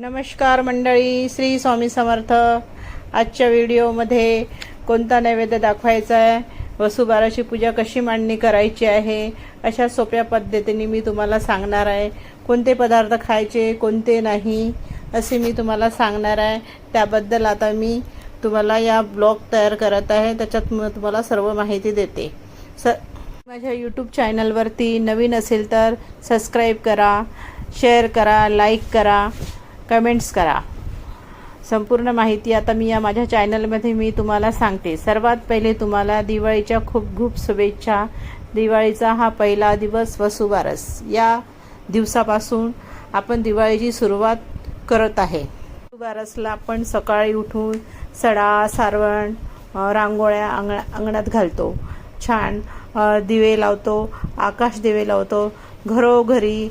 नमस्कार मंडळी श्री स्वामी समर्थ. आजच्या व्हिडिओमध्ये कोणता नैवेद्य दाखवायचा आहे? वसुबाराची पूजा कशी मांडणी करायची आहे? अशा सोप्या पद्धतीने मी तुम्हाला सांगणार आहे. कोणते पदार्थ खायचे कोणते नाही असे मी तुम्हाला सांगणार आहे. त्याबद्दल आता मी तुम्हाला या ब्लॉग तयार करत आहे. त्याच्यात मग तुम्हाला सर्व माहिती देते. स माझ्या यूट्यूब चॅनलवरती नवीन असेल तर सबस्क्राईब करा शेअर करा लाईक करा. कमेंट्स करा. संपूर्ण माहिती आता मी या माझ्या चॅनलमध्ये मी तुम्हाला सांगते. सर्वात पहिले तुम्हाला दिवाळीच्या खूप खूप शुभेच्छा. दिवाळीचा हा पहिला दिवस वसुबारस या दिवसापासून आपण दिवाळीची सुरुवात करत आहे. वसुबारसला आपण सकाळी उठून सडा सारवण रांगोळ्या अंग अंगणात घालतो. छान दिवे लावतो आकाश दिवे लावतो. घरोघरी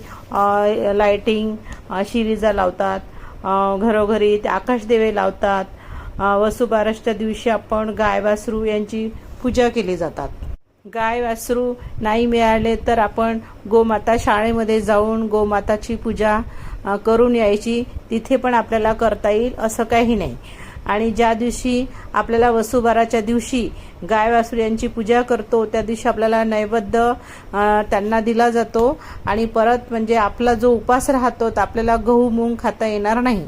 लायटिंग शिरीजा लावतात. घरोघरी ते आकाशदेवे लावतात. वसुबारसच्या दिवशी आपण गाय वासरू यांची पूजा केली जातात. गाय वासरू नाही मिळाले तर आपण गोमाता शाळेमध्ये जाऊन गोमाताची पूजा करून यायची. तिथे पण आपल्याला करता येईल असं काही नाही. आणि ज्या दिवशी आपल्याला वसुबाराच्या दिवशी गाय वासुर यांची पूजा करतो त्या दिवशी आपल्याला नैवेद्य त्यांना दिला जातो. आणि परत म्हणजे आपला जो उपास राहतो तर आपल्याला गहू मूग खाता येणार नाही.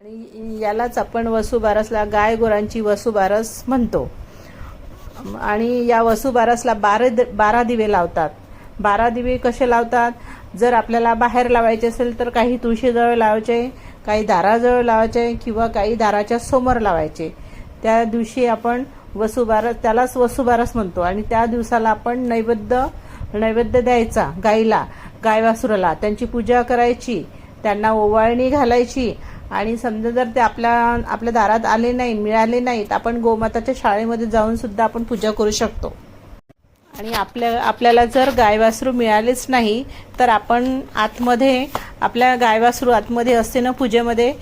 आणि यालाच आपण वसुबारसला गाय गोरांची वसुबारस म्हणतो. आणि या वसुबारसला बारा बारा दिवे लावतात. बारा दिवे कसे लावतात? जर आपल्याला बाहेर लावायचे असेल तर काही तुळशीजवळ लावायचे काही दाराजवळ लावायचे किंवा काही दाराच्या समोर लावायचे. त्या दिवशी आपण वसुबारस त्यालाच वसुबारस म्हणतो आणि त्या दिवसाला आपण नैवेद्य नैवेद्य द्यायचा गाईला गाय वासुराला. त्यांची पूजा करायची त्यांना ओवाळणी घालायची आणि समजा जर ते आपल्या आपल्या दारात आले नाही मिळाले नाहीत आपण गोमाताच्या शाळेमध्ये जाऊन सुद्धा आपण पूजा करू शकतो. आणि आपल्या आपल्याला जर गायवासरू मिळालेच नाही तर आपण आतमध्ये आपल्या गायवासरू आतमध्ये असते ना पूजेमध्ये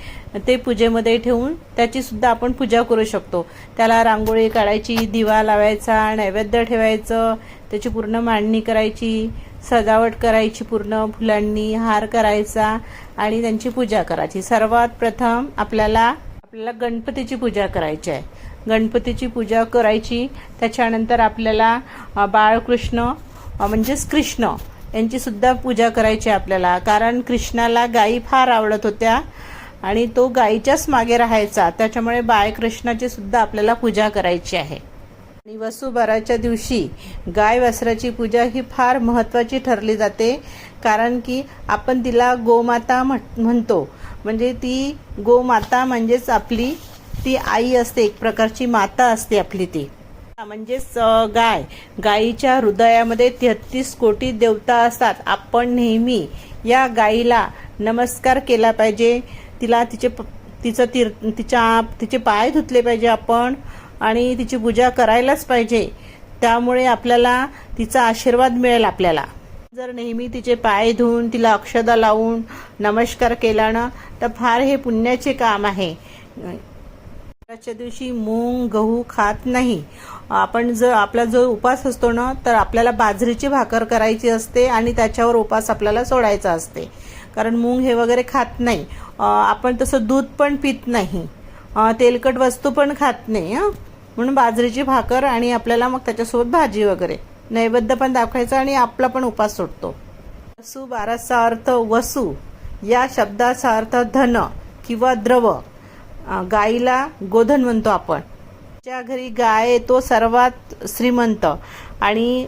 ते पूजेमध्ये ठेवून त्याचीसुद्धा आपण पूजा करू शकतो. त्याला रांगोळी काढायची दिवा लावायचा नैवेद्य ठेवायचं त्याची पूर्ण मांडणी करायची सजावट करायची पूर्ण फुलांनी हार करायचा आणि त्यांची पूजा करायची. सर्वात प्रथम आपल्याला आपल्याला गणपतीची पूजा करायची आहे. गणपतीची पूजा करायची. त्याच्यानंतर आपल्याला बाळकृष्ण म्हणजेच कृष्ण यांची सुद्धा पूजा करायची आहे आपल्याला. कारण कृष्णाला गायी फार आवडत होत्या आणि तो गायीच्याच मागे राहायचा. त्याच्यामुळे बाळकृष्णाची सुद्धा आपल्याला पूजा करायची आहे. आणि वसुबाराच्या दिवशी गाय वासराची पूजा ही फार महत्त्वाची ठरली जाते. कारण की आपण तिला गोमाता म्हट- म्हणतो. म्हणजे ती गोमाता म्हणजेच आपली ती आई असते एक प्रकारची माता असते आपली ती. म्हणजेच गाय. गायीच्या हृदयामध्ये तेहतीस कोटी देवता असतात. आपण नेहमी या गायीला नमस्कार केला पाहिजे. तिला तिचे प- तिचं तीर तिच्या तिचे पाय धुतले पाहिजे आपण आणि तिची पूजा करायलाच पाहिजे. त्यामुळे आपल्याला तिचा आशीर्वाद मिळेल आपल्याला. जर नेहमी तिचे पाय धुवून तिला अक्षदा लावून नमस्कार केला ना तर फार हे पुण्याचे काम आहे. आजच्या दिवशी मूग गहू खात नाही. आपण जर आपला जो उपास असतो ना तर आपल्याला बाजरीची भाकर करायची असते आणि त्याच्यावर उपास आपल्याला सोडायचा असते. कारण मूंग हे वगैरे खात नाही. आपण तसं दूध पण पित नाही. तेलकट वस्तू पण खात नाही हं. म्हणून बाजरीची भाकर आणि आपल्याला मग त्याच्यासोबत भाजी वगैरे. नैवेद्य पण दाखवायचा आणि आपला पण उपास सोडतो वसू बाराचा अर्थ वसू. या शब्दाचा अर्थ धन किंवा द्रव. गाईला गोधन म्हणतो आपण. ज्या घरी गाय आहे तो सर्वात श्रीमंत. आणि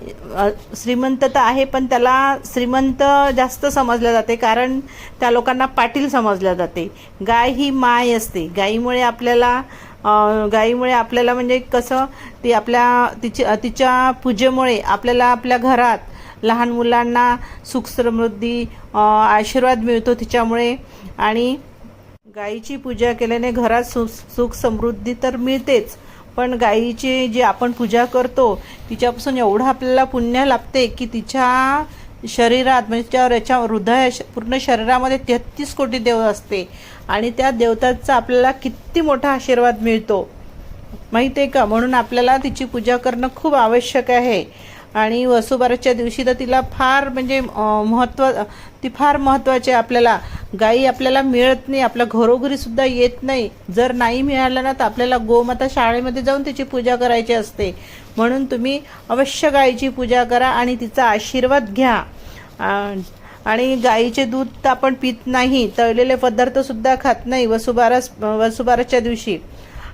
श्रीमंत तर आहे पण त्याला श्रीमंत जास्त समजलं जाते कारण त्या लोकांना पाटील समजल्या जाते. गाय ही माय असते. गाईमुळे आपल्याला गायीमुळे गाईमुळे आपल्याला म्हणजे कसं ती आपल्या तिची तिच्या पूजेमुळे आपल्याला आपल्या घरात लहान मुलांना सुख समृद्धी आशीर्वाद मिळतो तिच्यामुळे. आणि गाईची पूजा केल्याने घरात सुख सुख समृद्धी तर मिळतेच. पण गाईची जी आपण पूजा करतो तिच्यापासून एवढं आपल्याला पुण्य लाभते की तिच्या शरीरात म्हणजे तिच्या याच्या हृदय पूर्ण शरीरामध्ये तेहतीस कोटी देव असते. आणि त्या देवताचा आपल्याला किती मोठा आशीर्वाद मिळतो. माहिती आहे का? म्हणून आपल्याला तिची पूजा करणं खूप आवश्यक आहे. आणि वसुबाराच्या दिवशी तर तिला फार म्हणजे महत्त्व ती फार महत्त्वाची आहे आपल्याला. गाई आपल्याला मिळत नाही आपल्या घरोघरी सुद्धा येत नाही. जर नाही मिळालं ना तर आपल्याला गोमाता शाळेमध्ये जाऊन तिची पूजा करायची असते. म्हणून तुम्ही अवश्य गाईची पूजा करा आणि तिचा आशीर्वाद घ्या. आणि गाईचे दूध तर आपण पित नाही तळलेले पदार्थसुद्धा खात नाही वसुबारस वसुबारसच्या दिवशी.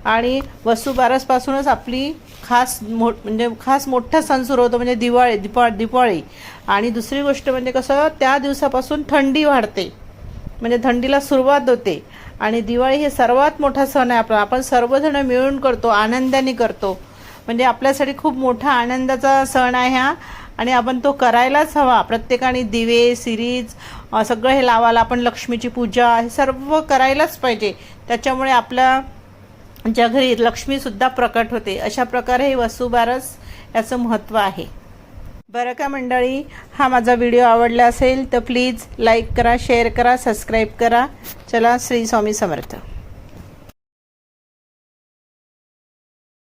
आणि वसुबारसपासूनच आपली खास मो म्हणजे खास मोठा सण सुरू होतो म्हणजे दिवाळी दिपा दिपाळी आणि दुसरी गोष्ट म्हणजे कसं त्या दिवसापासून थंडी वाढते. म्हणजे थंडीला सुरुवात होते. आणि दिवाळी हे सर्वात मोठा सण आहे. आपला आपण सर्वजण मिळून करतो आनंदाने करतो. म्हणजे आपल्यासाठी खूप मोठा आनंदाचा सण आहे हा. आणि आपण तो करायलाच हवा. प्रत्येकाने दिवे सिरीज सगळं हे लावायला आपण लक्ष्मीची पूजा हे सर्व करायलाच पाहिजे. त्याच्यामुळे आपल्या ज्या घरी लक्ष्मीसुद्धा प्रकट होते. अशा प्रकारे हे वसुबारस याचं महत्त्व आहे. बरं का मंडळी? हा माझा व्हिडिओ आवडला असेल तर प्लीज लाईक करा शेअर करा सबस्क्राईब करा. चला श्री स्वामी समर्थ.